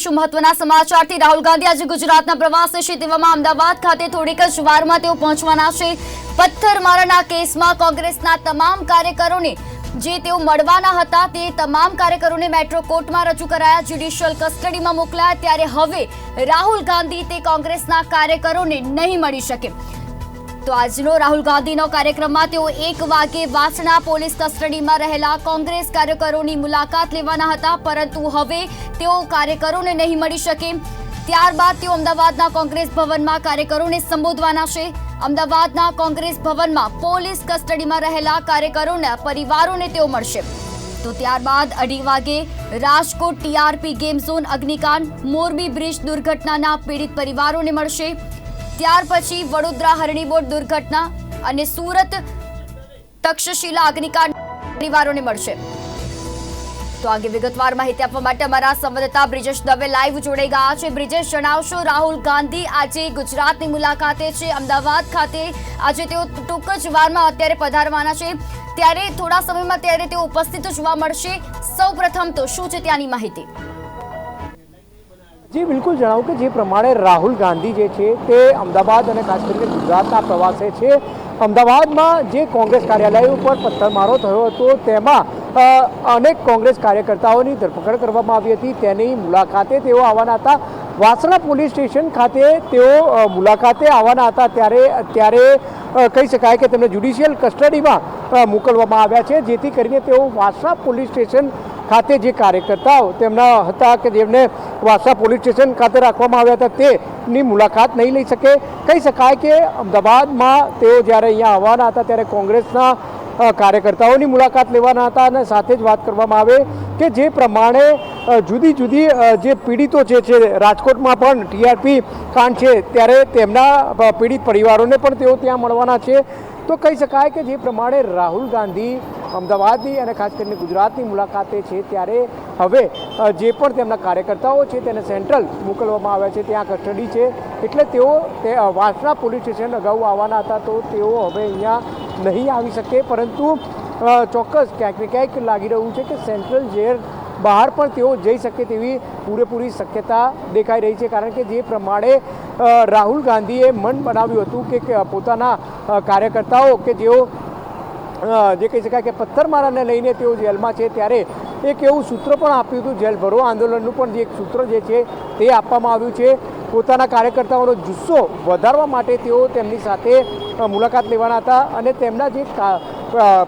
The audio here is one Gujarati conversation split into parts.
મળીશું મહત્વના સમાચારથી રાહુલ ગાંધી આજે ગુજરાતના પ્રવાસે છે તેવામાં અમદાવાદ ખાતે થોડીક જ વારમાં તેઓ પહોંચવાના છે. પથ્થરમારાના કેસમાં કોંગ્રેસના તમામ કાર્યકરોને જે તેઓ મળવાના હતા તે તમામ કાર્યકરોને મેટ્રો કોર્ટમાં રજૂ કરાયા. જ્યુડિશિયલ કસ્ટડીમાં મોકલાયા. ત્યારે હવે રાહુલ ગાંધી તે કોંગ્રેસના કાર્યકરોને નહીં મળી શકે. તો આજનો રાહુલ ગાંધીનો કાર્યક્રમમાં તેઓ એક વાગે વાસણા પોલીસ કસ્ટડીમાં રહેલા કોંગ્રેસ કાર્યકરોની મુલાકાત લેવાના હતા, પરંતુ હવે તેઓ કાર્યકરોને નહીં મળી શકે. ત્યારબાદ તેઓ અમદાવાદના કોંગ્રેસ ભવનમાં કાર્યકરોને સંબોધવાના છે. અમદાવાદના કોંગ્રેસ ભવનમાં પોલીસ કસ્ટડીમાં રહેલા કાર્યકરોના પરિવારોને તેઓ મળશે. તો ત્યારબાદ અઢી વાગે રાજકોટ ટીઆરપી ગેમ ઝોન અગ્નિકાંડ, મોરબી બ્રિજ દુર્ઘટનાના પીડિત પરિવારોને મળશે. ત્યાર પછી વડોદરા હરણીબોટ દુર્ઘટના અને સુરત તક્ષશિલા અગ્નિકાંડ પરિવારોને મળશે. તો આગે વિગતવાર માહિતી આપવા માટે અમારા સંવાદદાતા બ્રિજેશ દવે લાઈવ જોડાઈ ગયા છે. બ્રિજેશ, જણાવશો, રાહુલ ગાંધી આજે ગુજરાતની મુલાકાતે છે. અમદાવાદ ખાતે આજે તેઓ ટૂંક જ વારમાં અત્યારે પધારવાના છે. ત્યારે થોડા સમયમાં ત્યારે તેઓ ઉપસ્થિત જોવા મળશે. સૌપ્રથમ તો શું છે ત્યાંની માહિતી? જી, બિલકુલ જણાવું કે જે પ્રમાણે રાહુલ ગાંધી જે છે તે અમદાવાદ અને ખાસ કરીને ગુજરાતના પ્રવાસે છે. અમદાવાદમાં જે કોંગ્રેસ કાર્યાલય ઉપર પથ્થરમારો થયો હતો, તેમાં અનેક કોંગ્રેસ કાર્યકર્તાઓની ધરપકડ કરવામાં આવી હતી. તેની મુલાકાતે તેઓ આવવાના હતા. વાસણા પોલીસ સ્ટેશન ખાતે તેઓ મુલાકાતે આવવાના હતા. ત્યારે ત્યારે કહી શકાય કે તેમને જ્યુડિશિયલ કસ્ટડીમાં મોકલવામાં આવ્યા છે. જેથી કરીને તેઓ વાસણા પોલીસ સ્ટેશન ખાતે જે કાર્યકર્તાઓ તેમના હતા કે જેમને વાસા પોલીસ સ્ટેશન ખાતે રાખવામાં આવ્યા હતા, તેની મુલાકાત નહીં લઈ શકે. કહી શકાય કે અમદાવાદમાં તેઓ જ્યારે અહીંયા આવવાના હતા, ત્યારે કોંગ્રેસના કાર્યકર્તાઓની મુલાકાત લેવાના હતા અને સાથે જ વાત કરવામાં આવે કે જે પ્રમાણે જુદી જુદી જે પીડિતો જે છે, રાજકોટમાં પણ ટીઆરપી કાંડ છે, ત્યારે તેમના પીડિત પરિવારોને પણ તેઓ ત્યાં મળવાના છે. તો કહી શકાય કે જે પ્રમાણે રાહુલ ગાંધી અમદાવાદની અને ખાસ કરીને ગુજરાતની મુલાકાતે છે ત્યારે હવે જે પણ તેમના કાર્યકર્તાઓ છે તેને સેન્ટ્રલ મોકલવામાં આવ્યા છે, ત્યાં કસ્ટડી છે. એટલે તેઓ તે વાસણા પોલીસ સ્ટેશન અગાઉ આવવાના હતા તો તેઓ હવે અહીંયા નહીં આવી શકે. પરંતુ ચોક્કસ ક્યાંક ને ક્યાંક લાગી રહ્યું છે કે સેન્ટ્રલ જેલ બહાર પણ તેઓ જઈ શકે તેવી પૂરેપૂરી શક્યતા દેખાઈ રહી છે. કારણ કે જે પ્રમાણે રાહુલ ગાંધીએ મન બનાવ્યું હતું કે પોતાના કાર્યકર્તાઓ કે જેઓ જે કહી શકાય કે પથ્થરમારાને લઈને તેઓ જેલમાં છે ત્યારે એક એવું સૂત્ર પણ આપ્યું હતું, જેલ ભરો આંદોલનનું પણ જે એક સૂત્ર જે છે તે આપવામાં આવ્યું છે. પોતાના કાર્યકર્તાઓનો જુસ્સો વધારવા માટે તેઓ તેમની સાથે મુલાકાત લેવાના હતા અને તેમના જે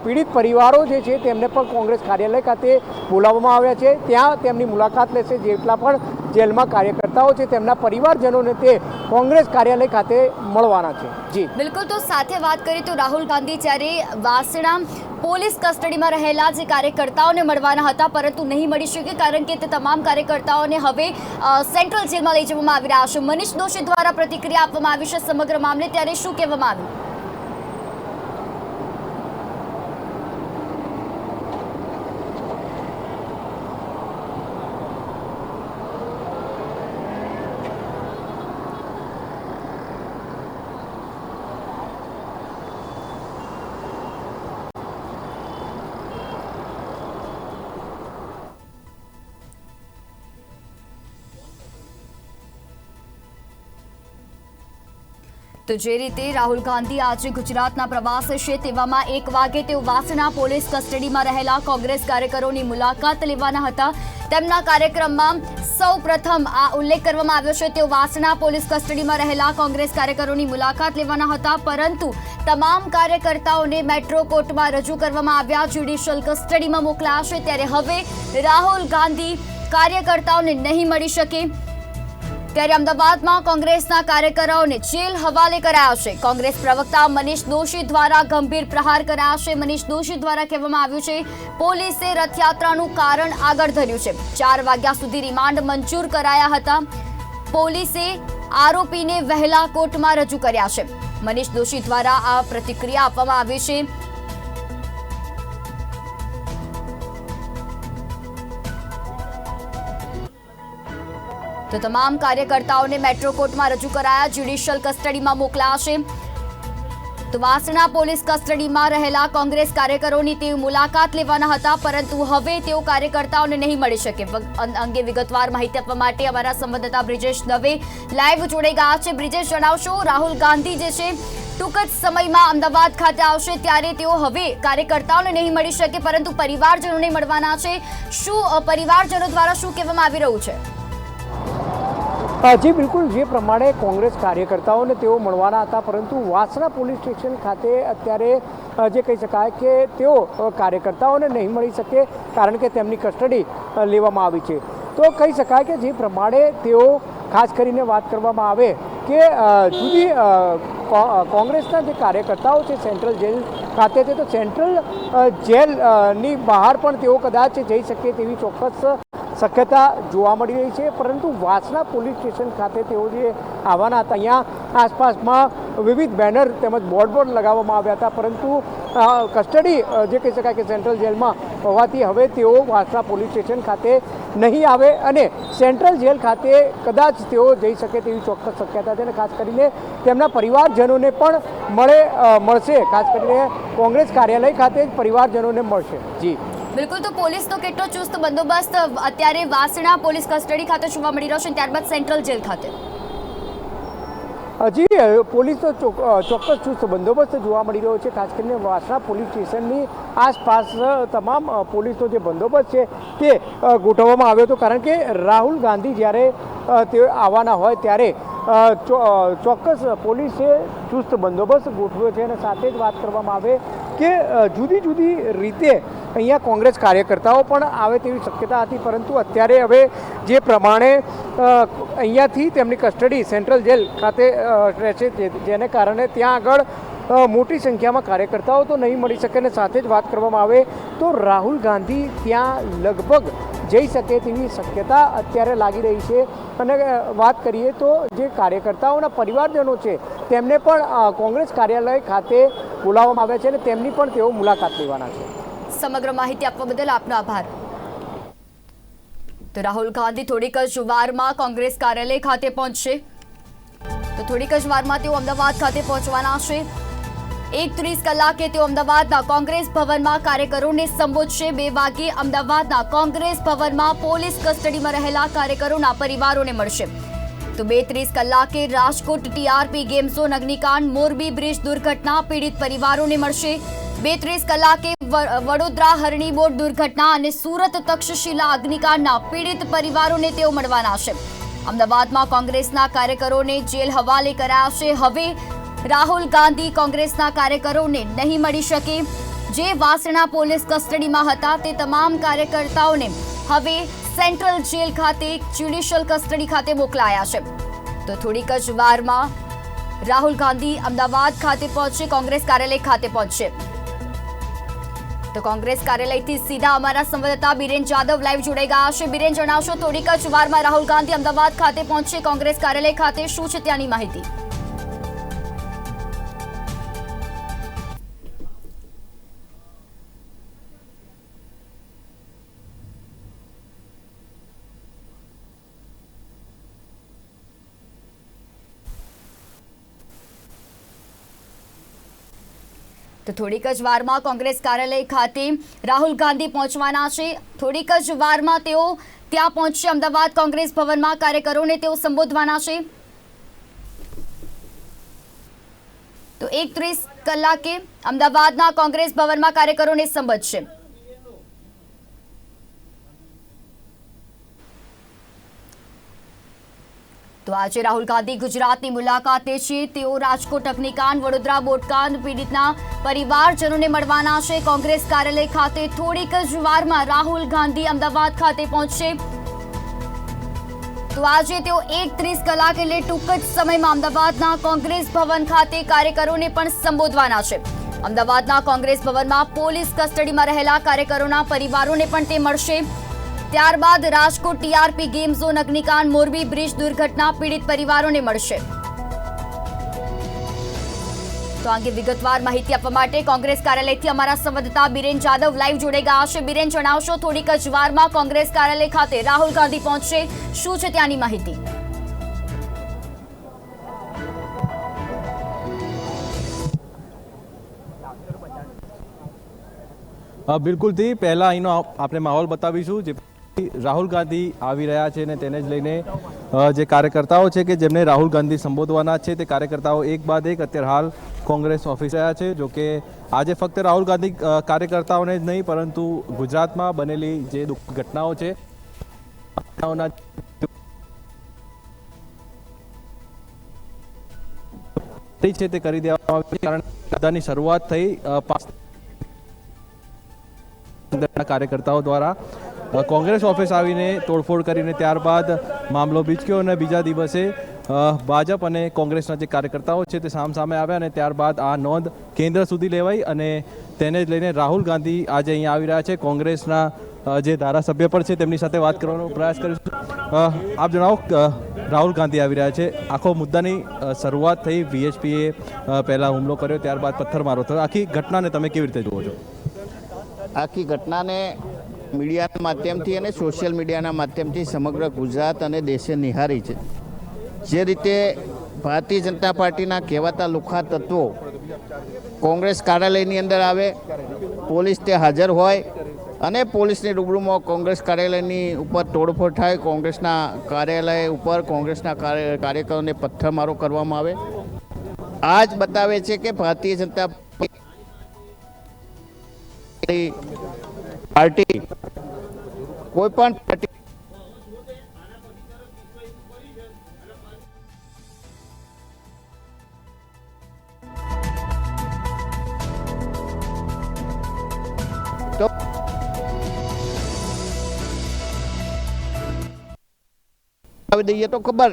પીડિત પરિવારો જે છે તેમને પણ કોંગ્રેસ કાર્યાલય ખાતે બોલાવવામાં આવ્યા છે. ત્યાં તેમની મુલાકાત લેશે જેટલા પણ જેલમાં કાર્યકર્તાઓ છે, તેમના પરિવારજનોને તે કોંગ્રેસ કાર્યાલય ખાતે મળવાના છે. જી. બિલકુલ, તો સાથે વાત કરીએ તો રાહુલ ગાંધી જ્યારે વાસણા પોલીસ કસ્ટડીમાં રહેલા જે કાર્યકર્તાઓને મળવાના હતા, પરંતુ નહીં મળી શકે કારણ કે તે તમામ કાર્યકર્તાઓને હવે સેન્ટ્રલ જેલમાં લઈ જવામાં આવી રહ્યા છે. મનીષ દોશી દ્વારા પ્રતિક્રિયા આપવામાં આવી છે સમગ્ર મામલે. ત્યારે શું કહેવામાં આવ્યું? તો જે રીતે રાહુલ ગાંધી આજે ગુજરાતના પ્રવાસે છે તેવામાં એક વાગે તેઓ વાસણા પોલીસ કસ્ટડીમાં રહેલા કોંગ્રેસ કાર્યકરોની મુલાકાત લેવાના હતા. તેમના કાર્યક્રમમાં સૌ પ્રથમ આ ઉલ્લેખ કરવામાં આવ્યો છે, તેઓ વાસણા પોલીસ કસ્ટડીમાં રહેલા કોંગ્રેસ કાર્યકરોની મુલાકાત લેવાના હતા, પરંતુ તમામ કાર્યકર્તાઓને મેટ્રો કોર્ટમાં રજૂ કરવામાં આવ્યા, જ્યુડિશિયલ કસ્ટડીમાં મોકલાયા છે. ત્યારે હવે રાહુલ ગાંધી કાર્યકર્તાઓને નહીં મળી શકે. ત્યારે અમદાવાદમાં કોંગ્રેસના કાર્યકરોને જેલ હવાલે કરાયા છે. કોંગ્રેસ પ્રવક્તા મનીષ દોશી દ્વારા ગંભીર પ્રહાર કરાયા છે. મનીષ દોશી દ્વારા કહેવામાં આવ્યું છે, પોલીસે રથયાત્રાનું કારણ આગળ ધર્યું છે. ચાર વાગ્યા સુધી રિમાન્ડ મંજૂર કરાયા હતા. પોલીસે આરોપીને વહેલા કોર્ટમાં રજૂ કર્યા છે. મનીષ દોશી દ્વારા આ પ્રતિક્રિયા આપવામાં આવી છે. તો તમામ કાર્યકર્તાઓને મેટ્રો કોર્ટમાં રજૂ કરાયા, જ્યુડિશિયલ કસ્ટડીમાં મોકલાશે. તો વાસણા પોલીસ કસ્ટડીમાં રહેલા કોંગ્રેસ કાર્યકરોની તેઓ મુલાકાત લેવાના હતા, પરંતુ હવે તેઓ કાર્યકર્તાઓને નહીં મળી શકે. અંગે વિગતવાર માહિતી આપવા માટે અમારા સંવાદદાતા બ્રિજેશ દવે લાઈવ જોડાઈ ગયા છે. બ્રિજેશ, જણાવશો, રાહુલ ગાંધી જે છે, ટૂંક જ સમયમાં અમદાવાદ ખાતે આવશે, ત્યારે તેઓ હવે કાર્યકર્તાઓને નહીં મળી શકે, પરંતુ પરિવારજનોને મળવાના છે. શું પરિવારજનો દ્વારા શું કહેવામાં આવી રહ્યું છે? જી બિલકુલ. જે પ્રમાણે કોંગ્રેસ કાર્યકર્તાઓને તેઓ મળવાના હતા પરંતુ વાસણા પોલીસ સ્ટેશન ખાતે અત્યારે જે કહી શકાય કે તેઓ કાર્યકર્તાઓને નહીં મળી શકે કારણ કે તેમની કસ્ટડી લેવામાં આવી છે. તો કહી શકાય કે જે પ્રમાણે તેઓ ખાસ કરીને વાત કરવામાં આવે કે જુદી કોંગ્રેસના જે કાર્યકર્તાઓ છે સેન્ટ્રલ જેલ ખાતે છે તો સેન્ટ્રલ અ, જેલ અ, ની બહાર પણ તેઓ કદાચ જઈ શકે તેવી ચોક્કસ શક્યતા જોવા મળી રહી છે, પરંતુ વાસણા પોલીસ સ્ટેશન ખાતે તેઓ જે આવવાના હતા, અહીંયા આસપાસમાં વિવિધ બેનર તેમજ બોર્ડ બોર્ડ લગાવવામાં આવ્યા હતા, પરંતુ કસ્ટડી જે કહી શકાય કે સેન્ટ્રલ જેલમાં હોવાથી હવે તેઓ વાસણા પોલીસ સ્ટેશન ખાતે નહીં આવે અને સેન્ટ્રલ જેલ ખાતે કદાચ તેઓ જઈ શકે તેવી ચોક્કસ શક્યતા છે અને ખાસ કરીને તેમના પરિવારજનોને પણ મળે મળશે. ખાસ કરીને કોંગ્રેસ કાર્યાલય ખાતે જ પરિવારજનોને મળશે. જી. બિલકુલ, તો પોલીસનો કેટલો ચુસ્ત બંદોબસ્ત, અત્યારે વાસણા પોલીસ કસ્ટડી ખાતે જોવા મળી રહ્યો છે ત્યારબાદ સેન્ટ્રલ જેલ ખાતે. હજી પોલીસ પોલીસનો ચોક- ચોક્કસ ચુસ્ત બંદોબસ્ત જોવા મળી રહ્યો છે. ખાસ કરીને વાસણા પોલીસ સ્ટેશનની આસપાસ તમામ પોલીસનો જે બંદોબસ્ત છે તે ગોઠવવામાં આવ્યો હતો. કારણ કે રાહુલ ગાંધી જ્યારે તે આવવાના હોય ત્યારે ચોક્કસ પોલીસે ચુસ્ત બંદોબસ્ત ગોઠવ્યો છે. અને સાથે જ વાત કરવામાં આવે કે જુદી જુદી રીતે અહીંયા કોંગ્રેસ કાર્યકર્તાઓ પણ આવે તેવી શક્યતા હતી, પરંતુ અત્યારે હવે જે પ્રમાણે અહીંયાથી તેમની કસ્ટડી સેન્ટ્રલ જેલ ખાતે રહેશે જેને કારણે ત્યાં આગળ મોટી સંખ્યામાં કાર્યકર્તાઓ તો નહીં મળી શકે અને સાથે જ વાત કરવામાં આવે, તો રાહુલ ગાંધી ત્યાં લગભગ જઈ શકે તેવી શક્યતા અત્યારે લાગી રહી છે. અને વાત કરીએ તો જે કાર્યકર્તાઓના પરિવારજનો છે, તેમને પણ કોંગ્રેસ કાર્યાલય ખાતે બોલાવવામાં આવ્યા છે અને તેમની પણ તેઓ મુલાકાત લેવાના છે. સમગ્ર માહિતી આપવા બદલ આપનો આભાર. તો રાહુલ ગાંધી થોડીક જ વારમાં કોંગ્રેસ કાર્યાલય ખાતે પહોંચશે. તો થોડીક જ વારમાં તેઓ અમદાવાદ ખાતે પહોંચવાના છે. એક ત્રીસ કલાકે તેઓ અમદાવાદના કોંગ્રેસ ભવનમાં કાર્યકરોને સંબોધશે. બે વાગે અમદાવાદના કોંગ્રેસ ભવનમાં પોલીસ કસ્ટડીમાં રહેલા કાર્યકરોના પરિવારોને મળશે. તો બે ત્રીસ કલાકે રાજકોટ ટીઆરપી ગેમ ઝોન અગ્નિકાંડ, મોરબી બ્રિજ દુર્ઘટના, પીડિત પરિવારોને મળશે. બે ત્રીસ કલાકે વડોદરા હરણી દુર્ઘટના અને સુરત તક્ષશિલા અગ્નિકાંડના પીડિત પરિવારોને તેઓ મળવાના છે. અમદાવાદમાં કોંગ્રેસના કાર્યકરોને જેલ હવાલે કરાયા છે. હવે રાહુલ ગાંધી કોંગ્રેસના કાર્યકરોને નહીં મળી શકે. જે વાસણા પોલીસ કસ્ટડીમાં હતા તે તમામ કાર્યકર્તાઓને હવે સેન્ટ્રલ જેલ ખાતે જ્યુડિશિયલ કસ્ટડી ખાતે મોકલાયા છે. તો થોડીક જ વારમાં રાહુલ ગાંધી અમદાવાદ ખાતે પહોંચશે કોંગ્રેસ કાર્યાલય ખાતે પહોંચશે તો કોંગ્રેસ કાર્યાલયથી સીધા અમારા સંવાદદાતા બિરેન જાદવ લાઈવ જોડાઈ ગયા છે. બિરેન, જણાવશો થોડીક જ વારમાં રાહુલ ગાંધી અમદાવાદ ખાતે પહોંચશે. કોંગ્રેસ કાર્યાલય ખાતે શું છે ત્યાંની માહિતી? થોડીક જ વારમાં કોંગ્રેસ કાર્યાલય ખાતે રાહુલ ગાંધી પહોંચવાના છે. થોડીક જ વારમાં તેઓ ત્યાં પહોંચશે. અમદાવાદ કોંગ્રેસ ભવનમાં કાર્યકરોને તેઓ સંબોધવાના છે. તો એક ત્રીસ કલાકે અમદાવાદના કોંગ્રેસ ભવનમાં કાર્યકરોને સંબોધશે. તો આજે રાહુલ ગાંધી ગુજરાતની મુલાકાતે છે. તેઓ રાજકોટ, અગ્નિકાંડ, વડોદરા, બોટકાંડ પીડિતના પરિવારજનોને મળવાના છે. કોંગ્રેસ કાર્યાલય ખાતે થોડીક જ વારમાં રાહુલ ગાંધી અમદાવાદ ખાતે પહોંચશે. તો આજે તેઓ એક ત્રીસ કલાક એટલે ટૂંક જ સમયમાં અમદાવાદના કોંગ્રેસ ભવન ખાતે કાર્યકરોને પણ સંબોધવાના છે. અમદાવાદના કોંગ્રેસ ભવનમાં પોલીસ કસ્ટડીમાં રહેલા કાર્યકરોના પરિવારોને પણ તે મળશે. ત્યારબાદ રાજકોટ ટીઆરપી ગેમ ઝોન અગ્નિકાંડ મોરબી બ્રિજ દુર્ઘટના પીડિત પરિવારોને મળશે. તો અંગે વિગતવાર માહિતી આપવા માટે કોંગ્રેસ કાર્યાલયથી અમારા સંવાદદાતા બિરેન જાદવ લાઈવ જોડેગા છે. બિરેન, જણાવશો, થોડીક જ વારમાં કોંગ્રેસ કાર્યાલય ખાતે રાહુલ ગાંધી પહોંચશે. શું છે ત્યાંની માહિતી? બિલકુલથી. પહેલાં અહીંનો આપણે માહોલ બતાવીશું જે રાહુલ ગાંધી આવી રહ્યા છે અને તેને જ લઈને જે કાર્યકર્તાઓ છે કે જેમને રાહુલ ગાંધી સંબોધવાના છે, તે કાર્યકર્તાઓ એક બાદ એક અત્યારે હાલ કોંગ્રેસ ઓફિસ રહ્યા છે. જો કે આજે ફક્ત રાહુલ ગાંધી કાર્યકર્તાઓને જ નહીં, પરંતુ ગુજરાતમાં બનેલી જે ઘટનાઓ છે છે તે કરી દેવામાં આવી કારણ કે શરૂઆત થઈ પાંચ કાર્યકર્તાઓ દ્વારા કોંગ્રેસ ઓફિસ આવીને તોડફોડ કરીને ત્યારબાદ મામલો બીચક્યો અને બીજા દિવસે ભાજપ અને કોંગ્રેસના જે કાર્યકર્તાઓ છે તે સામસામે આવ્યા અને ત્યારબાદ આ નોંધ કેન્દ્ર સુધી લેવાઈ અને તેને જ લઈને રાહુલ ગાંધી આજે અહીંયા આવી રહ્યા છે. કોંગ્રેસના જે ધારાસભ્ય પણ છે તેમની સાથે વાત કરવાનો પ્રયાસ કરીશું. આપ જણાવો રાહુલ ગાંધી આવી રહ્યા છે. આખો મુદ્દાની શરૂઆત થઈ. વીએચપીએ પહેલાં હુમલો કર્યો, ત્યારબાદ પથ્થરમારો થયો. આખી ઘટનાને તમે કેવી રીતે જુઓ છો? આખી ઘટનાને મીડિયાના માધ્યમથી અને સોશિયલ મીડિયાના માધ્યમથી સમગ્ર ગુજરાત અને દેશે નિહારી છે. જે રીતે ભારતીય જનતા પાર્ટીના કહેવાતા લુખા તત્વો કોંગ્રેસ કાર્યાલયની અંદર આવે, પોલીસ તે હાજર હોય અને પોલીસની રૂબરૂમાં કોંગ્રેસ કાર્યાલયની ઉપર તોડફોડ થાય, કોંગ્રેસના કાર્યાલય ઉપર કોંગ્રેસના કાર્યકરોને પથ્થરમારો કરવામાં આવે. આ જ બતાવે છે કે ભારતીય જનતા પાર્ટી કોઈ પણ પાર્ટી. દઈએ તો ખબર,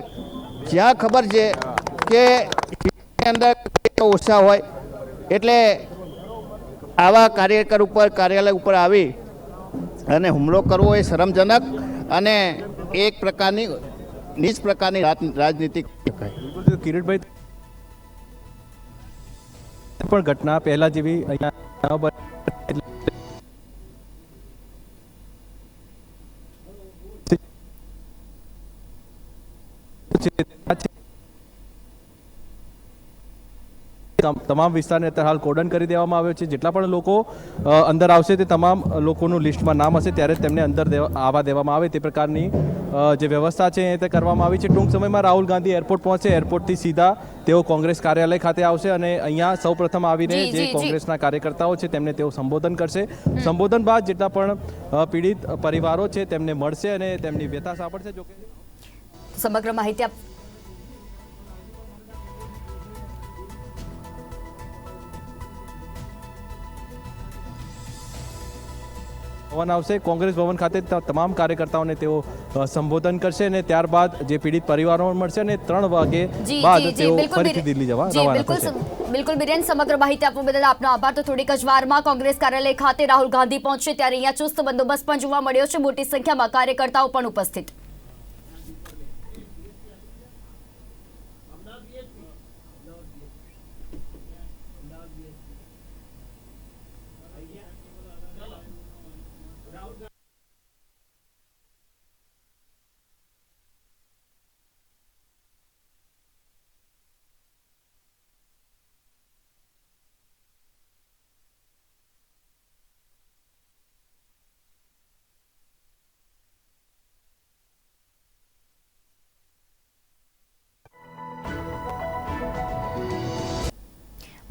જ્યાં ખબર છે કે અંદર ઓછા હોય. એટલે આવા કાર્યકર ઉપર, કાર્યાલય ઉપર આવી અને હુમલો કરવો એ શરમજનક અને એક પ્રકારની નીચ પ્રકારની રાજનીતિક કિરીટભાઈ, પણ ઘટના પહેલા જેવી અહીંયા ન બને. તમ- તમામ વિસ્તારને અત્યારે હાલ કોર્ડન કરી દેવામાં આવ્યો છે. જેટલા પણ લોકો અંદર આવશે તે તમામ લોકોનું લિસ્ટમાં નામ હશે ત્યારે તેમને અંદર આવવા દેવામાં આવે તે પ્રકારની જે વ્યવસ્થા છે એ તે કરવામાં આવી છે. ટૂંક સમયમાં રાહુલ ગાંધી એરપોર્ટ પહોંચશે. એરપોર્ટથી સીધા તેઓ કોંગ્રેસ કાર્યાલય ખાતે આવશે અને અહીંયા સૌપ્રથમ આવીને જે જી, જી. કોંગ્રેસના કાર્યકર્તાઓ છે તેમને તેઓ સંબોધન કરશે. સંબોધન બાદ જેટલા પણ પીડિત પરિવારો છે તેમને મળશે અને તેમની વ્યથા સાંભળશે જોકે સમગ્ર માહિતી ભવન આવશે. કોંગ્રેસ ભવન ખાતે તમામ કાર્યકર્તાઓને તેઓ સંબોધન કરશે અને ત્યારબાદ જે પીડિત પરિવારો મળશે અને ત્રણ વાગે બાદ તેઓ બિલકુલ ફરીથી દિલ્હી જવા રવાના બિલકુલ થશે. બિલકુલ બિરેન સમગ્ર માહિતી આપવા બદલ આપનો આભાર. તો થોડીક જ વારમાં કોંગ્રેસ કાર્યાલય ખાતે રાહુલ ગાંધી પહોંચશે ત્યારે અહીંયા ચુસ્ત બંદોબસ્ત પણ જોવા મળ્યો છે. મોટી સંખ્યામાં કાર્યકર્તાઓ પણ ઉપસ્થિત.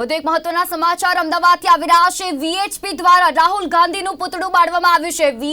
વધુ એક મહત્વના સમાચાર. અમદાવાદથી આવી રહ્યા છે. વીએચપી દ્વારા રાહુલ ગાંધીનું પુતળું બાળવામાં આવ્યું છે.